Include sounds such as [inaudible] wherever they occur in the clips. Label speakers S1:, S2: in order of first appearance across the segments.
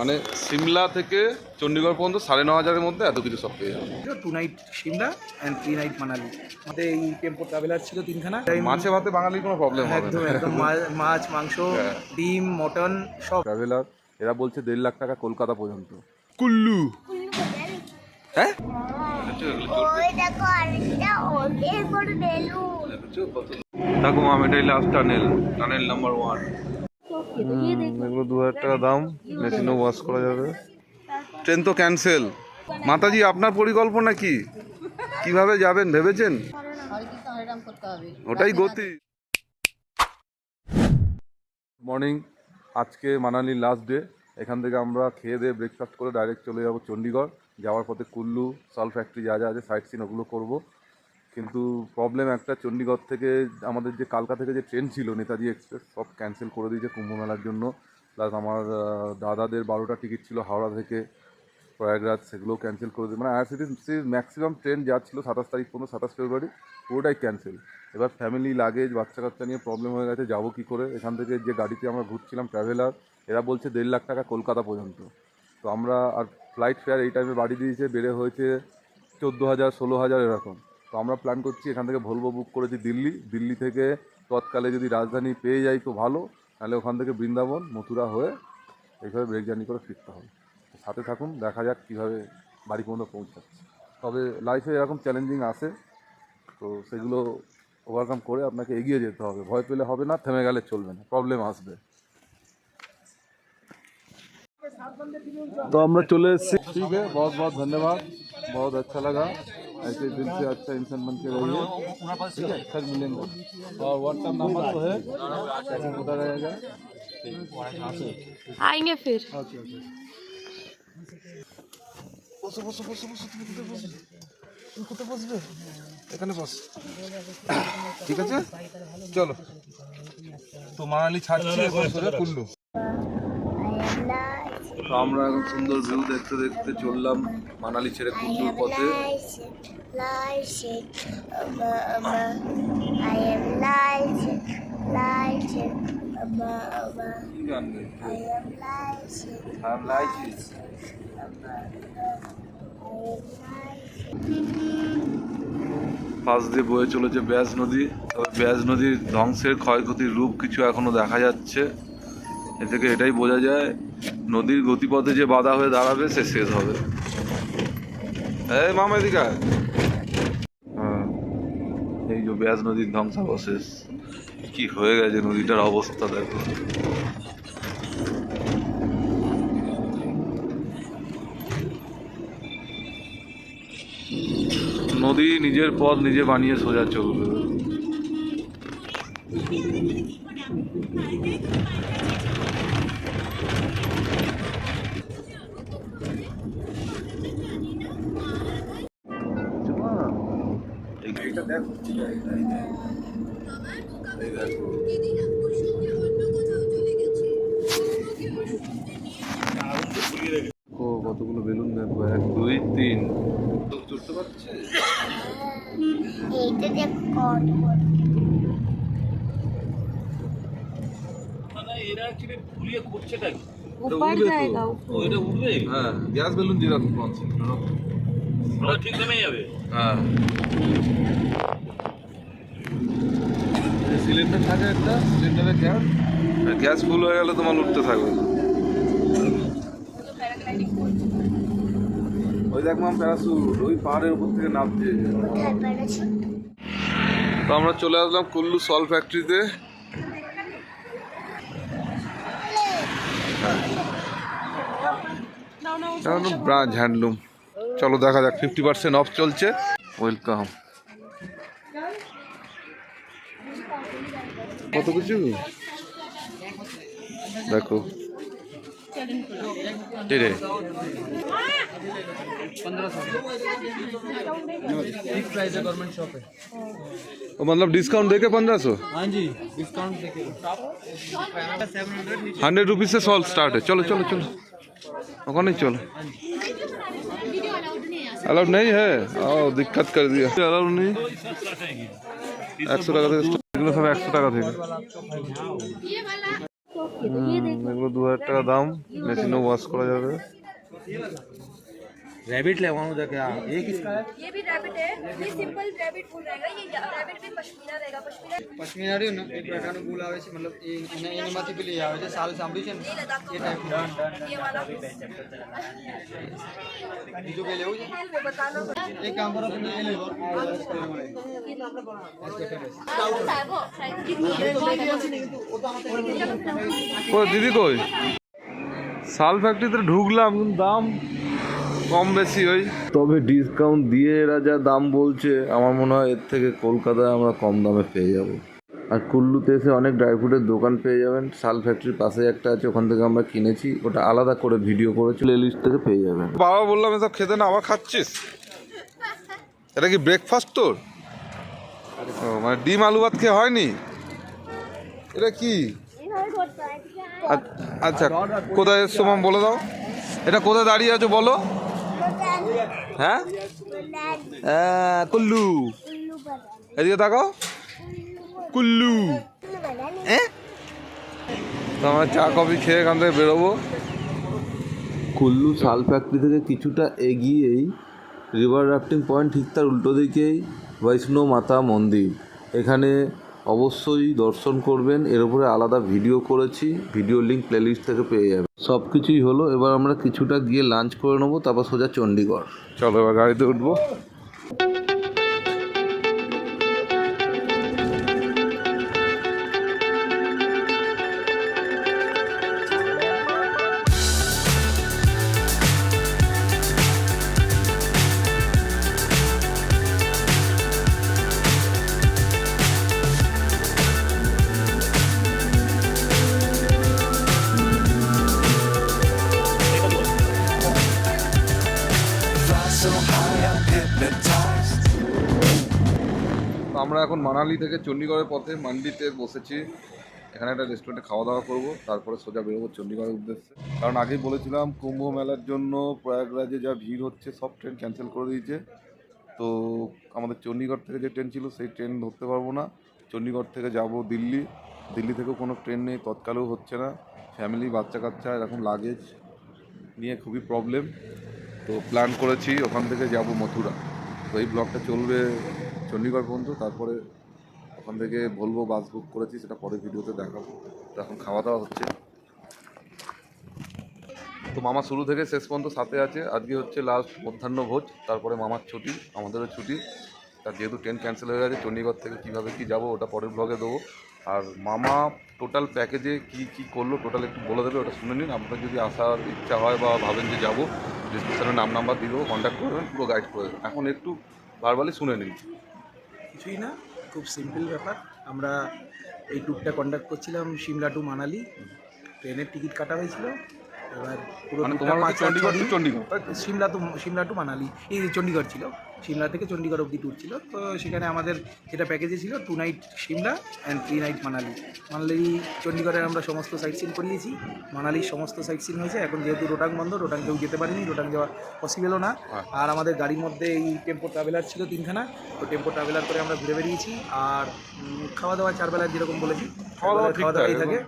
S1: মানে সিমলা থেকে চণ্ডীগড় পর্যন্ত সাড়ে ন হাজারের মধ্যে এত কিছু সব পেয়ে যাবেন
S2: two night Shimla and three night Manali. আমাদের এই টেম্পো ট্রাভেলার ছিল তিনখানা।
S1: মাছে ভাতে বাঙালির কোনো প্রবলেম
S2: একদম একদম। মাছ মাংস
S1: হ্যাঁ।
S2: ডিম মটন সব।
S1: ট্রাভেলার এরা বলছে দেড় লাখ টাকা কলকাতা পর্যন্ত। কুল্লু। হ্যাঁ?
S3: দেখো
S1: মাম এটাই last tunnel tunnel number one এগুলো দু হাজার টাকা দাম। মেশিনও ওয়াশ করা যাবে। ট্রেন তো ক্যান্সেল মাতাজি আপনার পরিকল্পনা কি? কীভাবে যাবেন ভেবেছেন? ওটাই গতি। মর্নিং আজকে মানালির লাস্ট ডে এখান থেকে আমরা খেয়ে দিয়ে ব্রেকফাস্ট করে ডাইরেক্ট চলে যাব চণ্ডীগড় যাওয়ার পথে কুল্লু সল ফ্যাক্টরি যা যা আছে সাইট সিন ওগুলো করব। কিন্তু প্রবলেম একটা চণ্ডীগড় থেকে আমাদের যে কালকা থেকে যে ট্রেন ছিল, নেতাজি এক্সপ্রেস সব ক্যান্সেল করে দিয়েছে কুম্ভ মেলার জন্য। প্লাস আমার দাদাদের বারোটা টিকিট ছিল হাওড়া থেকে, প্রয়াগরাজ, সেগুলোও ক্যান্সেল করে দিয়ে মানে আইআরসিটিসির ম্যাক্সিমাম ট্রেন যা ছিল সাতাশ তারিখ পর্যন্ত, সাতাশ ফেব্রুয়ারি, পুরোটাই ক্যান্সেল এবার ফ্যামিলি লাগেজ বাচ্চা কাচ্চা নিয়ে প্রবলেম হয়ে গেছে, যাব কী করে? এখান থেকে যে গাড়িতে আমরা ঘুরছিলাম ট্রাভেলার এরা বলছে দেড় লাখ টাকা কলকাতা পর্যন্ত। তো আমরা আর ফ্লাইট ফেয়ার এই টাইমে বাড়ি দিয়েছে, বেড়ে হয়েছে চোদ্দ হাজার, ষোলো হাজার, এরকম। তো আমরা প্ল্যান করছি এখান থেকে ভলভো বুক করেছি দিল্লি দিল্লি থেকে তৎকালে যদি রাজধানী পেয়ে যাই তো ভালো নাহলে ওখান থেকে বৃন্দাবন মথুরা হয়ে এইভাবে ব্রেক জার্নি করে ফিরতে হবে তো সাথে থাকুন দেখা যাক কীভাবে বাড়ি পর্যন্ত পৌঁছাচ্ছে তবে লাইফে এরকম চ্যালেঞ্জিং আসে তো সেগুলো ওভারকাম করে আপনাকে এগিয়ে যেতে হবে ভয় পেলে হবে না থেমে গেলে চলবে না প্রবলেম আসবে तो हम लोग चले ठीक है बहुत बहुत धन्यवाद बहुत अच्छा लगा ऐसे दिल से अच्छा इंसान बन के रहिए ठीक है फिर मिलेंगे और व्हाट्सएप नंबर तो है कैसे पता रहेगा
S4: आएंगे फिर
S1: ओके ओके বসো বসো বসো বসো তুমি কোথায় বসবে তুমি কোথায় বসবে এখানে বস ঠিক আছে চলো তো মানালি ছাড়ছি এখন সোজা কুল্লু তো আমরা এখন সুন্দর ভিউ দেখতে দেখতে চললাম মানালি ছেড়ে কুল্লুর পথে। পাশ দিয়ে বয়ে চলেছে ব্যাস নদী। তবে ব্যাস নদীর ধ্বংসের ক্ষয়ক্ষতির রূপ কিছু এখনও দেখা যাচ্ছে। এ থেকে এটাই বোঝা যায় নদীর গতিপথে যে বাধা হয়ে দাঁড়াবে, সে শেষ হবে। এই মামা এদিকে হ্যাঁ এই যে ব্যাস নদীর ধ্বংসাবশেষ। কি হয়ে গেছে নদীটার অবস্থা, দেখো। নদী নিজের পথ নিজে বানিয়ে সোজা চলবে।
S2: দেখো
S1: এই দেখো ও কতগুলো বেলুন দেখো এক দুই তিন চড়তে পারছে
S3: এইটা দেখো কত বড়।
S4: ऊपर जाएगा ऊपर
S1: হ্যাঁ গ্যাস বেলুন যেরকম কনসেপ্ট
S5: ঠিক নেমে যাবে
S1: হ্যাঁ সিলিন্ডার থাকে একটা সিলিন্ডারে গ্যাস গ্যাস ফুল হয়ে গেলে তোমার উঠতে থাকবে। ওই দেখ মাম প্যারাসুট ওই পাহাড়ের উপর থেকে নামছে
S3: কোথায়
S1: তো আমরা চলে আসলাম কুল্লু সল ফ্যাক্টরিতে ব্রাঞ্চ হ্যান্ডলুম চলো দেখা যাক ফিফটি পার্সেন্ট অফ চলছে ওয়েলকাম কত কিছু দেখো এই রে वो मतलब डिस्काउंट देके पंद्रह सौ
S2: हाँ जी डिस्काउंट देके
S1: हंड्रेड रुपीज से सॉल्व स्टार्ट है चलो चलो चलो ওখানেই চলো অ্যালাউড নেই হ্যাঁ है? দিক্কত করে कर दिया। নেই একশো টাকা থেকে start। এগুলো সব একশো টাকা থেকে। এগুলো দু হাজার টাকা দাম। মেশিনও ওয়াশ করা যাবে।
S2: रैबिट लेवाऊँ जा क्या ये किसका है
S6: ये भी रैबिट है ये सिंपल रैबिट फूल रहेगा ये रैबिट भी पश्मीना रहेगा पश्मीना
S7: પશ્મિના રહ્યું ને એ પ્રકારનું ફૂલ આવે છે મતલબ એ એના એનામાંથી પેલી આવે છે સાલ સાંભળી છે
S6: ये
S7: ને
S6: लद्दाख
S7: એ
S6: का
S7: ટાઈપ
S6: ये वाला
S7: બીજું કંઈ લેવું છે
S6: वो बता दो
S7: એક કામ કરો તમે એ લેવો
S1: ও দিদি কই শাল ফ্যাক্টরিতে ঢুকলাম কিন্তু দাম কম বেশি ওই। তবে ডিসকাউন্ট দিয়ে এরা যা দাম বলছে আমার মনে হয় এর থেকে কলকাতায় আমরা কম দামে পেয়ে যাব। আর কুল্লুতে এসে অনেক ড্রাই ফ্রুটের দোকান পেয়ে যাবেন। শাল ফ্যাক্টরির পাশে একটা আছে ওখান থেকে আমরা কিনেছি। ওটা আলাদা করে ভিডিও করেছি প্লে লিস্ট থেকে পেয়ে যাবেন। বাবা বললাম এসব খেতে না আবার খাচ্ছিস? এটা কি ব্রেকফাস্ট তোর? ও মানে ডিম আলু ভাত খেয়ে হয়নি? এটা কি? আচ্ছা কোথায় এসছো বলে দাও। এটা কোথায় দাঁড়িয়ে আছো বলো। হ্যাঁ? আহ, কুল্লু। এদিকে তাকাও। কুল্লু। হ্যাঁ তো আমরা চা কফি খেয়ে এখান থেকে বেরোবো। কুল্লু শাল ফ্যাক্টরি থেকে কিছুটা এগিয়েই রিভার রাফটিং পয়েন্ট ঠিক তার উল্টো দিকেই বৈষ্ণব মাতা মন্দির। এখানে অবশ্যই দর্শন করবেন। এর উপরে আলাদা ভিডিও করেছি। ভিডিও লিঙ্ক প্লেলিস্ট থেকে পেয়ে যাবেন। সব কিছুই হলো। এবার আমরা কিছুটা গিয়ে লাঞ্চ করে নেব, তারপর সোজা চণ্ডীগড় চলো এবার গাড়িতে উঠবো। আমরা এখন মানালি থেকে চণ্ডীগড়ের পথে মান্ডিতে বসেছি। এখানে একটা রেস্টুরেন্টে খাওয়া দাওয়া করব, তারপরে সোজা বেরোবো চণ্ডীগড়ের উদ্দেশ্যে। কারণ আগেই বলেছিলাম, কুম্ভ মেলার জন্য প্রয়াগরাজে যা ভিড় হচ্ছে, সব ট্রেন ক্যান্সেল করে দিয়েছে। তো আমাদের চণ্ডীগড় থেকে যে ট্রেন ছিল, সেই ট্রেন ধরতে পারব না। চণ্ডীগড় থেকে যাব দিল্লি। দিল্লি থেকেও কোনো ট্রেন নেই, তৎকালেও হচ্ছে না। ফ্যামিলি বাচ্চা কাচ্চা এরকম লাগেজ নিয়ে খুবই প্রবলেম তো প্ল্যান করেছি, ওখান থেকে যাব মথুরা। তো এই ব্লগটা চলবে চণ্ডীগড় পর্যন্ত তারপরে ওখান থেকে বলব বাস বুক করেছি, সেটা পরে ভিডিওতে দেখাবো। এখন খাওয়া দাওয়া হচ্ছে। তো মামা শুরু থেকে শেষ পর্যন্ত সাথে আছে। আজকে হচ্ছে লাস্ট মধ্যাহ্ন ভোজ, তারপরে মামার ছুটি, আমাদেরও ছুটি। তার যেহেতু ট্রেন ক্যান্সেল হয়ে গেছে চণ্ডীগড় থেকে কীভাবে কী যাব ওটা পরের ব্লগে দেবো। আর মামা টোটাল প্যাকেজে কি কি করল টোটাল একটু বলে দেবে, ওটা শুনে নিন। আপনার যদি আসার ইচ্ছা হয় বা ভাবেন যে যাব ডিসক্রিপশনে নাম নাম্বার দিয়ে দেবো কন্ট্যাক্ট করবেন পুরো গাইড করে এখন একটু বারবারই শুনে নিন।
S2: কিছুই না খুব সিম্পল ব্যাপার। আমরা এই ট্যুরটা কন্ডাক্ট করছিলাম সিমলা টু মানালি ট্রেনের টিকিট কাটা হয়েছিল। এবার পুরো? সিমলা টু সিমলা টু মানালি এই চণ্ডীগড় ছিল। সিমলা থেকে চণ্ডীগড় অবধি ট্যুর ছিল। তো সেখানে আমাদের যেটা প্যাকেজে ছিল two night Shimla and three night Manali. Manali চণ্ডীগড়ের আমরা সমস্ত সাইট সিন করিয়েছি। মানালির সমস্ত সাইট সিন হয়েছে। এখন যেহেতু রোটাং বন্ধ রোটাং কেউ যেতে পারেনি রোটাং যাওয়া পসিবলও না।
S1: হ্যাঁ।
S2: আর আমাদের গাড়ির মধ্যে এই টেম্পো ট্রাভেলার ছিল তিনখানা। তো টেম্পো ট্রাভেলার করে আমরা ঘুরে বেরিয়েছি। আর খাওয়া দাওয়া চার বেলার যেরকম বলেছি
S1: খাওয়া দাওয়া
S2: খাওয়া দাওয়াই থাকে।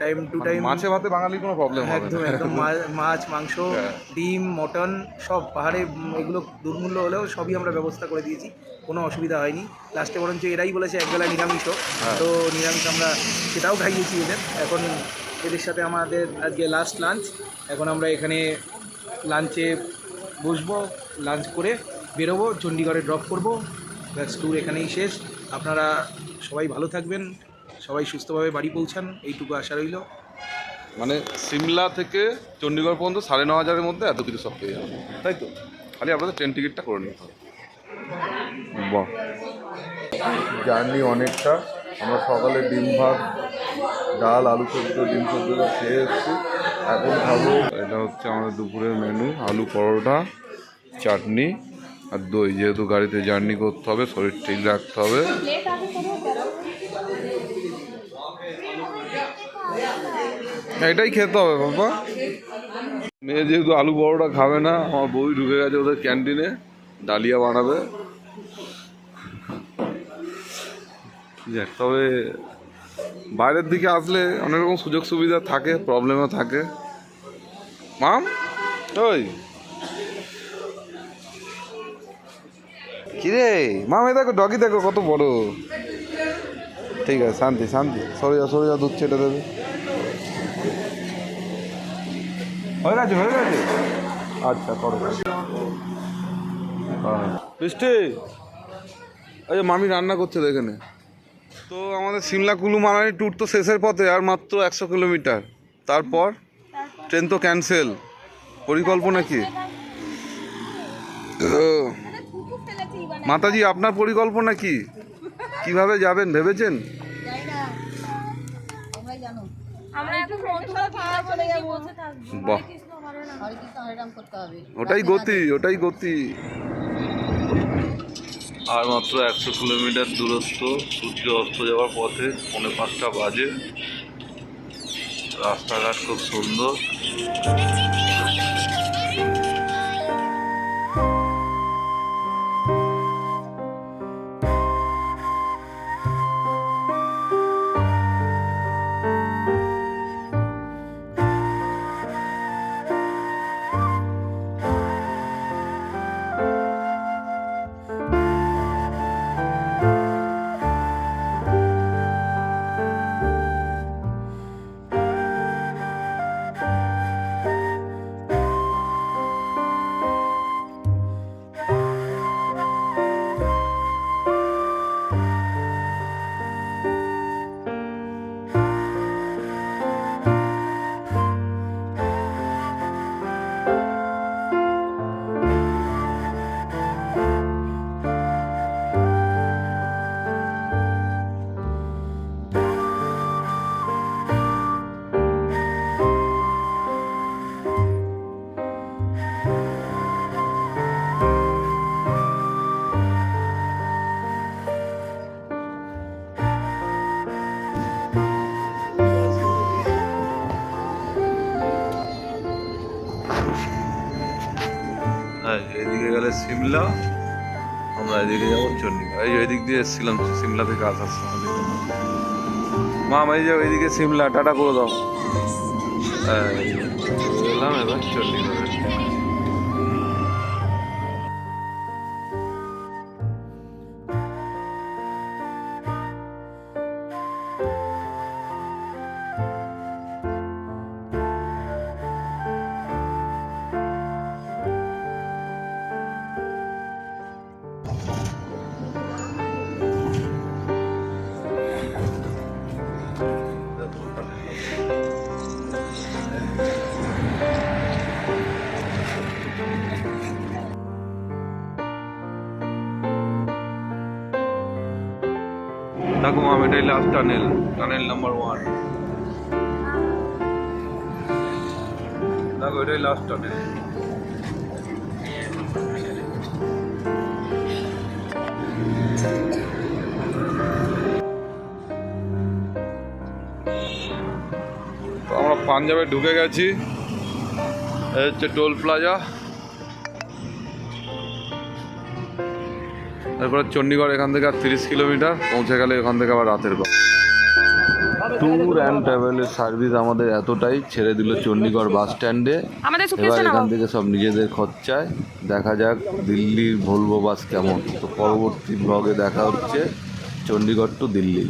S2: টাইম টু টাইম
S1: মাছে ভাতে বাঙালির কোনো প্রবলেম
S2: একদম একদম মাছ মাংস [laughs]
S1: হ্যাঁ।
S2: ডিম মটন সব পাহাড়ে এগুলো দুর্মূল্য হলেও সবই আমরা ব্যবস্থা করে দিয়েছি কোনো অসুবিধা হয়নি। লাস্টে বরঞ্চ এরাই বলেছে একবেলা নিরামিষ
S1: হ্যাঁ।
S2: তো নিরামিষ আমরা সেটাও খাইয়েছি এদের। এখন এদের সাথে আমাদের আজকে লাস্ট লাঞ্চ এখন আমরা এখানে লাঞ্চে বসবো লাঞ্চ করে বেরোবো চণ্ডীগড়ে ড্রপ করব। ব্যাস ট্যুর এখানেই শেষ। আপনারা সবাই ভালো থাকবেন। সবাই সুস্থভাবে বাড়ি পৌঁছান এইটুকু আশা রইল।
S1: মানে সিমলা থেকে চণ্ডীগড় পর্যন্ত সাড়ে ন হাজারের মধ্যে এত কিছু সব পেয়ে যাবে। তাই তো? খালি আপনাদের ট্রেন টিকিটটা করে নিতে হবে। বাহ। জার্নি অনেকটা। আমরা সকালে ডিম ভাত ডাল আলু সেদ্ধ ডিম সেদ্ধ খেয়ে এসেছি। এখন খাব এটা হচ্ছে আমাদের দুপুরের মেনু আলু পরোটা চাটনি আর দই। যেহেতু গাড়িতে জার্নি করতে হবে শরীর ঠিক রাখতে হবে। এটাই খেতে হবে, বাবা। মেয়ে যেহেতু আলু বড়োটা খাবে না, আমার বই ঢুকে গেছে ওদের ক্যান্টিনে, ডালিয়া বানাবে। তবে বাইরের দিকে আসলে অনেক রকম সুযোগ সুবিধা থাকে, প্রবলেমও থাকে। মাম, ওই। কিরে, মাম, এই দেখো ডগি দেখো, কত বড়। ঠিক আছে, শান্তি শান্তি। সরে যা সরে যা দুধ ছেটে দেবে। হয়ে গেছে হয়ে গেছে। আচ্ছা করো। হ্যাঁ। বৃষ্টি? এই মামি রান্না করছে দেখে নে। তো আমাদের সিমলা কুলু মানালি ট্যুর তো শেষের পথে, আর মাত্র একশো কিলোমিটার। তারপর ট্রেন তো ক্যান্সেল পরিকল্পনা কি? মাতাজি, আপনার পরিকল্পনা কি? কীভাবে যাবেন, ভেবেছেন?
S6: আমরা এখন বন্ধুরা ভাড়া চলে যাব বসে থাকব।
S1: বাহ। ওটাই গতি ওটাই গতি। আর মাত্র একশো কিলোমিটার দূরত্ব সূর্য অস্ত যাওয়ার পথে পৌনে পাঁচটা বাজে। রাস্তাঘাট খুব সুন্দর। হ্যাঁ এদিকে গেলে সিমলা, আমরা এদিকে যাব চন্ডিগড়। এই এদিক দিয়ে এসেছিলাম, সিমলা থেকে আসার সময়। মাম এই যে এদিকে সিমলা, টাটা করে দাও। হ্যাঁ এলাম এবার চণ্ডীগড়ে দেখো মাম এটাই last tunnel tunnel number one দেখো এটাই লাস্ট টানেল আমরা পাঞ্জাবে ঢুকে গেছি হচ্ছে টোল প্লাজা তারপরে চণ্ডীগড় এখান থেকে আর তিরিশ কিলোমিটার পৌঁছে গেলে এখান থেকে আবার রাতের বাস ট্যুর অ্যান্ড ট্রাভেলের সার্ভিস আমাদের এতটাই ছেড়ে দিল চণ্ডীগড় বাস স্ট্যান্ডে এবার এখান থেকে সব নিজেদের খরচায় দেখা যাক দিল্লির ভলভো বাস কেমন। তো পরবর্তী ব্লগে দেখা হচ্ছে চণ্ডীগড় টু দিল্লি।